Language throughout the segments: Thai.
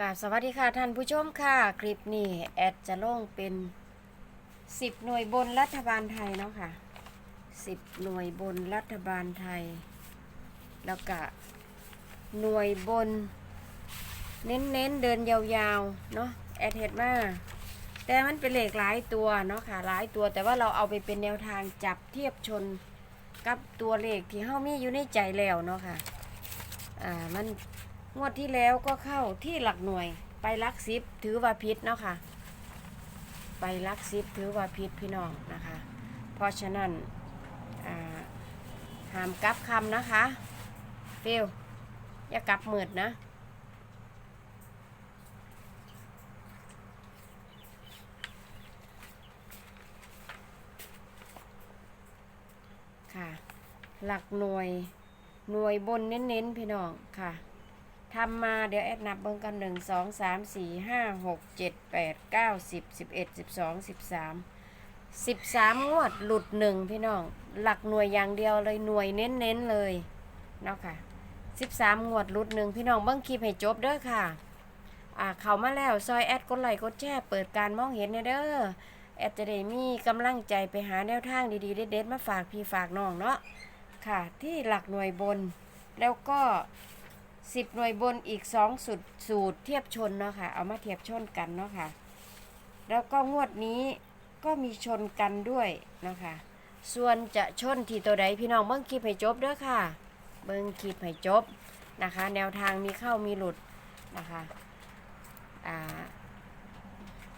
กาบสวัสดีค่ะท่านผู้ชมค่ะ คลิปนี้แอดจะลงเป็น 10 หน่วยบนรัฐบาลไทยเนาะค่ะ 10 หน่วยบนรัฐบาลไทย แล้วก็หน่วยบน เน้นๆเดินยาวๆเนาะแอดเห็ดมาแต่มันเป็นเหลขหลายตัวเนาะค่ะหลายตัวแต่ว่าเราเอาไปเป็นแนวทางจับเทียบชนกับตัวเลขที่เฮามีอยู่ในใจแล้วเนาะค่ะอ่ามัน งวดที่แล้วก็เข้าที่หลักหน่วย ไปลักซิปถือว่าพิษเนาะค่ะ ไปลักซิปถือว่าพิษพี่น้องนะคะ เพราะฉะนั้นห้ามกลับคำนะคะฟิลอย่ากลับมืดนะค่ะ หลักหน่วยหน่วยบนเน้นๆพี่น้องค่ะ ทำมาเดี๋ยวแอดนับเบิ่งกันหนึ่งสองสามสี่ห้าหกเจ็ดแปดเก้าสิบสิบเอ็ดสิบสองสิบสามสิบสามงวดหลุดหนึ่งพี่น้อง หลักหน่วยอย่างเดียวเลยหน่วยเน้นๆเลยเนาะค่ะสิบสามงวดหลุดหนึ่งพี่น้องเบิ่งคลิปให้จบเด้อค่ะอ่าเข้ามาแล้วซอยแอดกดไลค์กดแชร์เปิดการมองเห็นเนี่ยเด้อแอดจะได้มีกำลังใจไปหาแนวทางดีๆเด็ดๆมาฝากพี่ฝากน้องเนาะค่ะ ที่หลักหน่วยบนแล้วก็ 10หน่วยบนอีก2สูตรสูตรเทียบชนเนาะค่ะ เอามาเทียบชนกันเนาะค่ะ แล้วก็งวดนี้ก็มีชนกันด้วยนะคะ ส่วนจะชนที่ตัวใดพี่น้องเบิ้งคลิปให้จบเด้อค่ะ เบิ้งคลิปให้จบนะคะ แนวทางมีเข้ามีหลุดนะคะ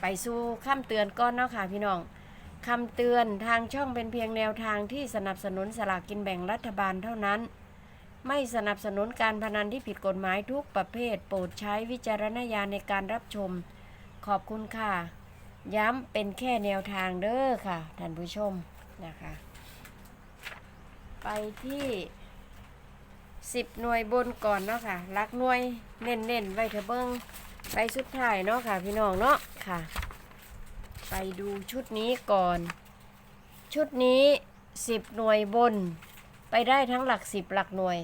ไปสู่คำเตือนก้อนเนาะค่ะพี่น้องคำเตือนทางช่องเป็นเพียงแนวทางที่สนับสนุนสลากกินแบ่งรัฐบาลเท่านั้น ไม่สนับสนุนการพนันที่ผิดกฎหมายทุกประเภท โปรดใช้วิจารณญาณในการรับชม ขอบคุณค่ะ ย้ำเป็นแค่แนวทางเด้อค่ะ ท่านผู้ชมนะคะ ไปที่ 10 หน่วยบนก่อนเนาะค่ะลักหน่วยเน้นๆไว้เถอะเบิ้งไปสุดท้ายเนาะค่ะ พี่น้องเนาะค่ะ ไปดูชุดนี้ก่อน ชุดนี้ 10 หน่วยบน ไปได้ทั้งหลัก10หลักหน่วย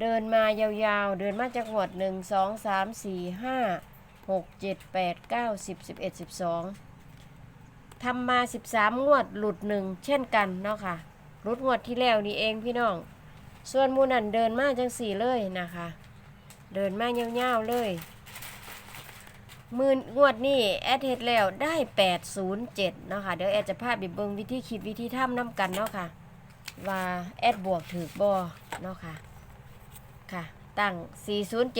เดินมายาวๆ เดินมาจากหมวด1 2 3 4 5 6 7 8 9 10 11 12ทำมา13งวดหลุดหนึ่งเช่นกันเนาะค่ะหลุดงวดที่แล้วนี่เองพี่น้อง ส่วนมูนันเดินมาจังสี่เลยนะคะ เดินมาเงาวๆเลยมืองวดนี่แอดเฮ็ดแล้วได้ 807 เนาะค่ะ เดี๋ยวแอดจะพาไปเบิงวิธีคิดวิธีทำน้ำกันเนาะค่ะ ว่าแอดบวกถือบอเนาะค่ะ ค่ะ ตั้ง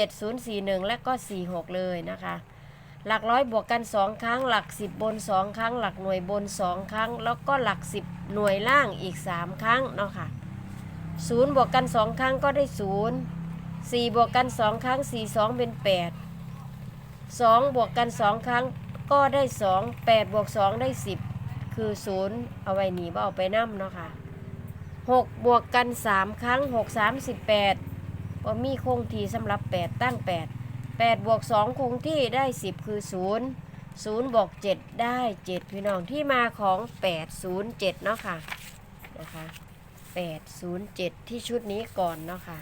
407041 และก็ 46 เลยนะคะ หลักร้อยบวกกัน 2 ครั้ง หลัก 10 บน 2 ครั้ง หลักหน่วยบน 2 ครั้ง แล้วก็หลัก 10 หน่วยล่างอีก 3 ครั้งเนาะค่ะ0บวกกัน 2 ครั้งก็ได้ 0 4 บวกกัน 2 ครั้ง 4 2 เป็น 8 2 บวกกัน 2 ครั้งก็ได้ 2 8 บวก 2 ได้ 10 คือ 0 เอาไว้หนีบ่เอาไปนั่มเนาะค่ะ 6 บวกกัน 3 ครั้ง 6 38ก็มีคงที่สำหรับ 8 ตั้ง 8 8 บวก 2 คงที่ได้ 10 คือ 0 0 บวก 7 ได้ 7 พี่น้องที่มาของ 807 เนาะค่ะนะคะ807 ที่ชุดนี้ก่อนเนาะค่ะ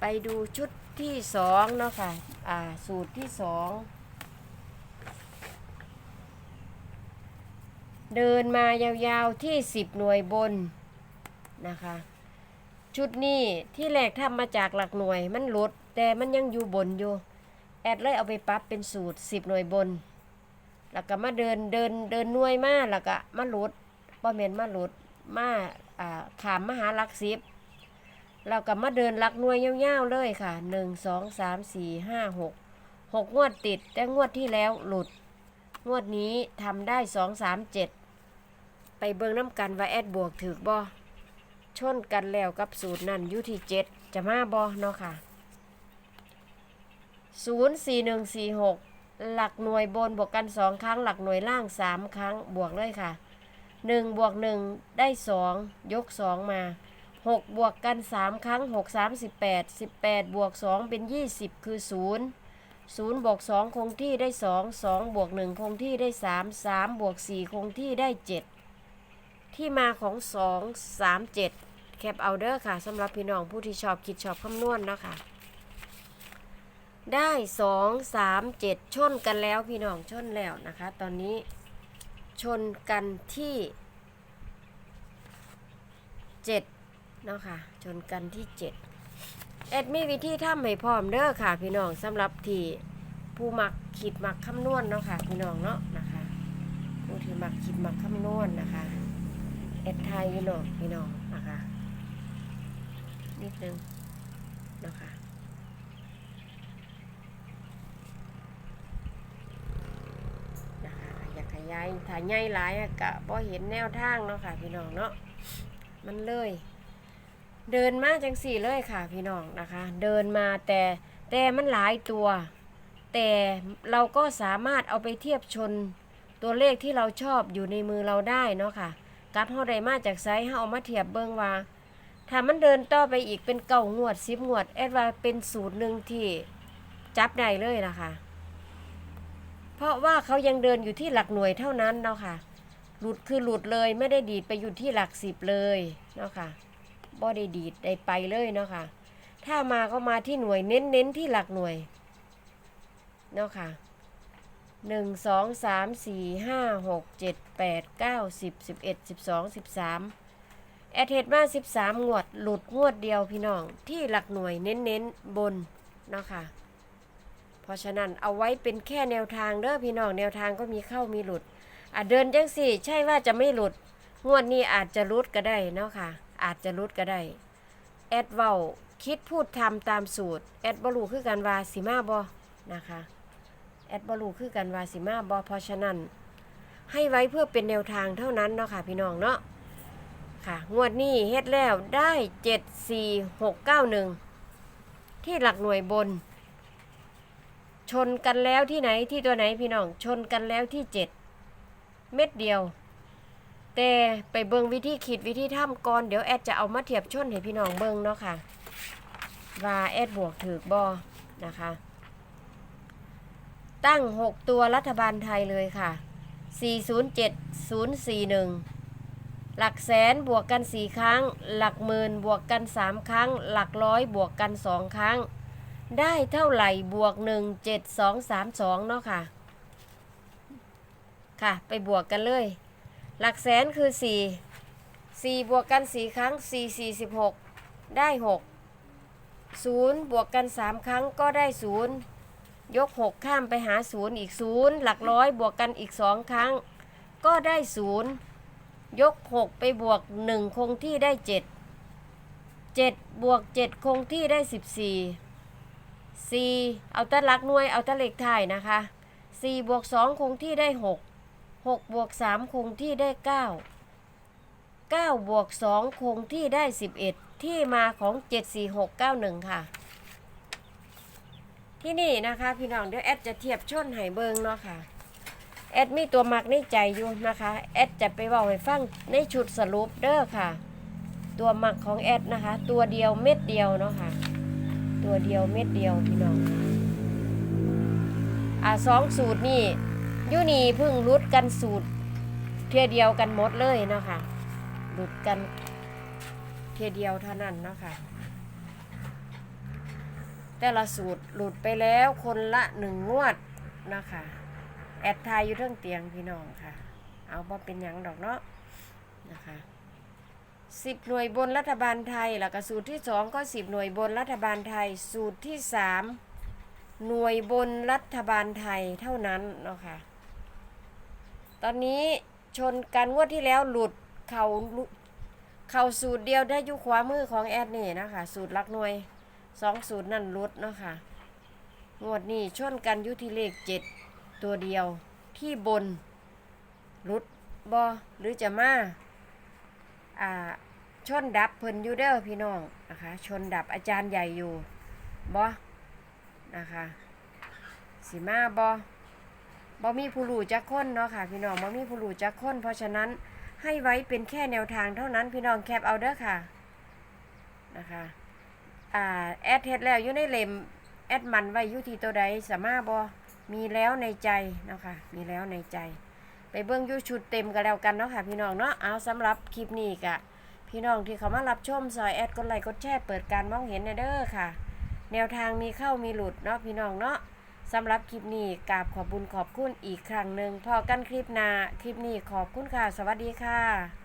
ไปดูชุดที่ 2 เนาะค่ะอ่าสูตรที่ 2 เดินมายาวๆที่ 10 หน่วยบน นะคะ ชุดนี้ที่แรกทำมาจากหลักหน่วย มันลดแต่มันยังอยู่บนอยู่ แอดเลยเอาไปปรับเป็นสูตร 10 หน่วยบน แล้วก็มาเดินเดินเดินหน่วยมาแล้วก็มาลดบ่แม่นมาลดมาอ่าขามมหาลักสิบแล้วก็มาเดินลักหน่วยยาวๆเลยค่ะ1 2 3 4 5 6 6งวดติด แต่งวดที่แล้วหลุด งวดนี้ทำได้2 3 7ไปเบิ่งน้ำกันว่าแอดบวกถือบ่ ชนกันแล้วกับสูตรนั่นอยู่ที่เจ็ดจะมาบอเนาะค่ะศูนย์สี่หนึ่งสี่หกหลักหน่วยบนบวกกันสองครั้ง หลักหน่วยล่างสามครั้งบวกเลยค่ะหนึ่งบวกหนึ่งได้สองยกสองมาหกบวกกันสามครั้งหกสามสิบแปดสิบแปดบวกสองเป็นยี่สิบคือศูนย์ศูนย์บวกสองคงที่ได้สองสองบวกหนึ่งคงที่ได้สามสามบวกสี่คงที่ได้เจ็ดที่มาของ2 3 7 แคปเอาเดอร์ค่ะสำหรับพี่น้องผู้ที่ชอบคิดชอบคำนวณเนาะค่ะ ได้สองสามเจ็ดชนกันแล้วพี่น้องชนแล้วนะคะ ตอนนี้ชนกันที่เจ็ดเนาะค่ะ ชนกันที่เจ็ดแอดมีวิธีทำให้พร้อมเด้อค่ะ พี่น้องสำหรับที่ผู้มักคิดมักคำนวณเนาะค่ะ พี่น้องเนาะนะคะ ผู้ที่มักคิดมักคำนวณนะคะแอดไทยพี่น้องพี่น้องนะคะ นิดนึงนะคะนะคะอยากขยายถ้าใหญ่หลายอะกะบ่เห็นแนวทางเนาะค่ะ พี่น้องเนาะมันเลย เดินมาจังสี่เลยค่ะ พี่น้องนะคะ เดินมาแต่แต่มันหลายตัว แต่เราก็สามารถเอาไปเทียบชนตัวเลขที่เราชอบอยู่ในมือเราได้เนาะค่ะ กับเฮาได้มาจากไซส์เฮาเอามาเทียบเบิ่งว่า ถ้ามันเดินต่อไปอีกเป็นเก่างวดสิบงวด แอดว่าเป็นสูตรหนึ่งที่จับได้เลยนะคะ เพราะว่าเขายังเดินอยู่ที่หลักหน่วยเท่านั้นเนาะค่ะ หลุดคือหลุดเลยไม่ได้ดีดไปอยู่ที่หลักสิบเลยเนาะค่ะบ่ได้ดีดได้ไปเลยเนาะค่ะ ถ้ามาก็มาที่หน่วยเน้นเน้นที่หลักหน่วยเนาะค่ะหนึ่งสองสามสี่ห้าหกเจ็ดแปดเก้าสิบสิบเอ็ดสิบสองสิบสาม แอดเทดมาสิบสามงวด หลุดงวดเดียวพี่น้อง ที่หลักหน่วยเน้นเน้นๆบนเนาะค่ะ เพราะฉะนั้นเอาไว้เป็นแค่แนวทางเด้อพี่น้องแนวทางก็มีเข้ามีหลุดอะเดินจังสี่ใช่ว่าจะไม่หลุด งวดนี้อาจจะรุดก็ได้เนาะค่ะ อาจจะรุดก็ได้ แอดเว้าคิดพูดทำตามสูตร แอดบรูคือกันวาสิมาบอนะคะ แอดบรูคือกันวาสิมาบอเพราะฉะนั้น ให้ไว้เพื่อเป็นแนวทางเท่านั้นเนาะค่ะพี่น้องเนาะ ค่ะ งวดนี้เฮ็ดแล้วได้เจ็ดสี่หกเก้าหนึ่งที่หลักหน่วยบน ชนกันแล้วที่ไหนที่ตัวไหนพี่น้องชนกันแล้วที่เจ็ดเม็ดเดียว แต่ไปเบิงวิธีคิดวิธีทำก่อนเดี๋ยวแอดจะเอามาเทียบชนให้พี่น้องเบิงเนาะค่ะว่าแอดบวกถือบอนะคะ ตั้ง 6 ตัวรัฐบาลไทยเลยค่ะ 407041 หลักแสนบวกกัน 4 ครั้ง หลักหมื่นบวกกัน 3 ครั้ง หลักร้อยบวกกัน 2 ครั้ง ได้เท่าไหร่บวก 1 7 2 3 2เนาะค่ะ ค่ะ ไปบวกกันเลย หลักแสนคือ 4 4 บวกกัน 4 ครั้ง 4 4 16 ได้ 6 0 บวกกัน 3 ครั้งก็ได้ 0 ยก 6 ข้ามไปหา 0 อีก 0 หลักร้อยบวกกันอีก 2 ครั้ง ก็ได้ 0 ยก 6 ไปบวก 1 คงที่ได้ 7 7 บวก 7 คงที่ได้ 14 4 เอาแตะลักหน่วยเอาแตะเลขท้ายนะคะ 4 บวก 2 คงที่ได้ 6 6 บวก 3 คงที่ได้ 9 9 บวก 2 คงที่ได้ 11 ที่มาของ 74691 ค่ะ ที่นี่นะคะ พี่น้องเดี๋ยวแอดจะเทียบชนไห้เบิงเนาะค่ะ อดมีตัวมักในใจอยู่นะคะแอดจะไปบอกให้ฟังในชุดสรุปเด้อค่ะ ตัวมักของแอดนะคะ ตัวเดียวเม็ดเดียวเนาะค่ะ ตัวเดียวเม็ดเดียวพี่น้องอ่าสองสูตรนี่ยูนี่เพิ่งรุดกันสูตร เทียเดียวกันหมดเลยเนาะค่ะรุดกันเทียเดียวเท่านั้นเนาะค่ะแต่ละสูตรหลุดไปแล้วคนละหนึ่งงวดนะคะ แอดทายอยู่เรื่องเตียงพี่น้องค่ะ เอาบ่เป็นหยังดอกเนาะนะคะสิบหน่วยบนรัฐบาลไทยแล้วก็สูตรที่สองก็สิบหน่วยบนรัฐบาลไทย สูตรที่สามหน่วยบนรัฐบาลไทยเท่านั้นเนาะค่ะ ตอนนี้ชนกันงวดที่แล้วหลุดเขาเข่าสูตรเดียวได้ยู่ขวามือของแอดนี่นะคะ สูตรลักหน่วยสองศูนย์นั่นลดเนาะค่ะงวดนี้ชนกันยุที่เลขเจ็ด ตัวเดียวที่บนรุดบอหรือจะมาอ่าชนดับเพิ่นอยูเดอร์พี่น้องนะคะชนดับอาจารย์ใหญ่อยู่บอนะคะสีมาบอบอมีผู้รู้จักคนเนาะค่ะพี่น้องบอมีผู้รู้จักคนเพราะฉะนั้นให้ไว้เป็นแค่แนวทางเท่านั้นพี่น้องแคปเอาเด้อค่ะนะคะอ่าแอดเฮ็ดแล้วอยู่ในเล่มแอดมันไว้อยู่ที่ตัวใดสามารถบอ มีแล้วในใจนะค่ะมีแล้วในใจ ไปเบิ่งยูชุดเต็มกันแล้วกันเนาะค่ะพี่น้องเนาะเอาสำหรับคลิปนี้กะพี่น้องที่เขามารับชมซอยแอดกดไลค์กดแชร์เปิดการมองเห็นในเด้อค่ะ แนวทางมีเข้ามีหลุดเนาะพี่น้องเนาะสำหรับคลิปนี้กราบขอบบุญขอบคุณอีกครั้งหนึ่งพอกันคลิปหน้าคลิปนี้ขอบคุณค่ะ สวัสดีค่ะ